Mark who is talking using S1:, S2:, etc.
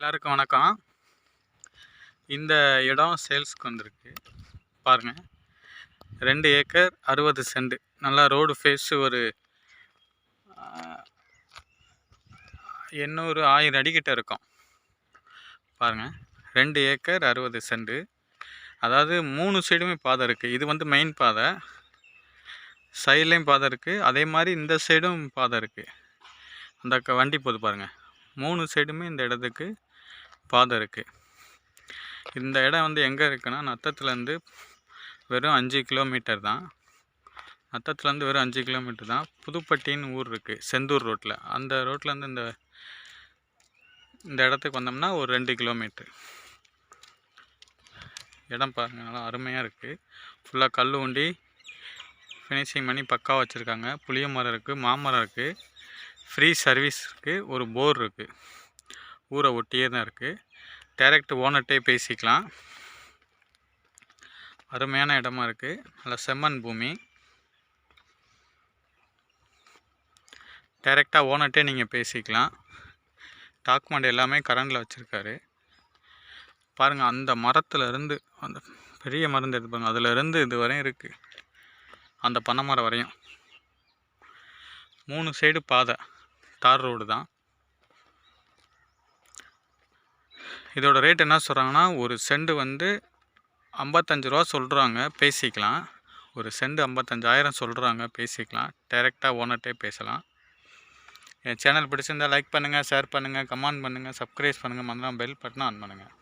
S1: எல்லாருக்கும் வணக்கம். இந்த இடம் சேல்ஸ்க்கு வந்திருக்கு. பாருங்கள் ரெண்டு ஏக்கர் அறுபது சென்ட். நல்லா ரோடு ஃபேஸு ஒரு எண்ணூறு ஆயிரம் அடிக்கிட்ட இருக்கும். பாருங்கள் ரெண்டு ஏக்கர் அறுபது சென்ட். அதாவது மூணு சைடுமே பாதை இருக்குது இது வந்து மெயின் பாதை. சைட்லேயும் பாதை இருக்குது அதே மாதிரி இந்த சைடும் பாதை இருக்குது அந்த க- வண்டி போது பாருங்கள் மூணு சைடுமே இந்த இடத்துக்கு பாதை இருக்குது இந்த இடம் வந்து எங்கே இருக்குன்னா நத்தத்துலேருந்து வெறும் அஞ்சு கிலோமீட்டர் தான். நத்தத்துலேருந்து வெறும் அஞ்சு கிலோமீட்டர் தான். புதுப்பட்டின்னு ஊர் இருக்குது செந்தூர் ரோட்டில் அந்த ரோட்லேருந்து இந்த இந்த இடத்துக்கு வந்தோம்னா ஒரு ரெண்டு கிலோமீட்ரு இடம் பாருங்க நல்லா அருமையாக இருக்குது ஃபுல்லாக கல் உண்டி ஃபினிஷிங் பண்ணி பக்காவாக வச்சுருக்காங்க. புளிய மரம் இருக்குது மாமரம் இருக்குது ஃப்ரீ சர்வீஸ் இருக்குது ஒரு போர் இருக்குது ஊரை ஒட்டியே தான் இருக்குது டைரக்ட் ஓனர்கிட்டே பேசிக்கலாம். அருமையான இடமா இருக்குது நல்ல செம்மண் பூமி. டைரெக்டாக ஓனர்கிட்டே நீங்கள் பேசிக்கலாம். டாக்குமெண்ட் எல்லாமே கரண்டில் வச்சுருக்காரு. பாருங்கள் அந்த மரத்துலேருந்து அந்த பெரிய மருந்து எடுத்து பாருங்கள் அதுலேருந்து இது வரையும் இருக்குது அந்த பனை மரம் வரையும். மூணு சைடு பாதை. தார் ரோடு தான். இதோட ரேட் என்ன சொல்கிறாங்கன்னா ஒரு செண்டு வந்து ஐம்பத்தஞ்சு ரூபா சொல்கிறாங்க பேசிக்கலாம். ஒரு செண்டு ஐம்பத்தஞ்சாயிரம் சொல்கிறாங்க பேசிக்கலாம். டைரெக்டாக ஓனர்கிட்டே பேசலாம். என் சேனல் பிடிச்சிருந்தா லைக் பண்ணுங்கள் ஷேர் பண்ணுங்கள் கமெண்ட் பண்ணுங்கள் சப்ஸ்கிரைப் பண்ணுங்கள் மறந்துடாம பெல் பட்டனை ஆன் பண்ணுங்கள்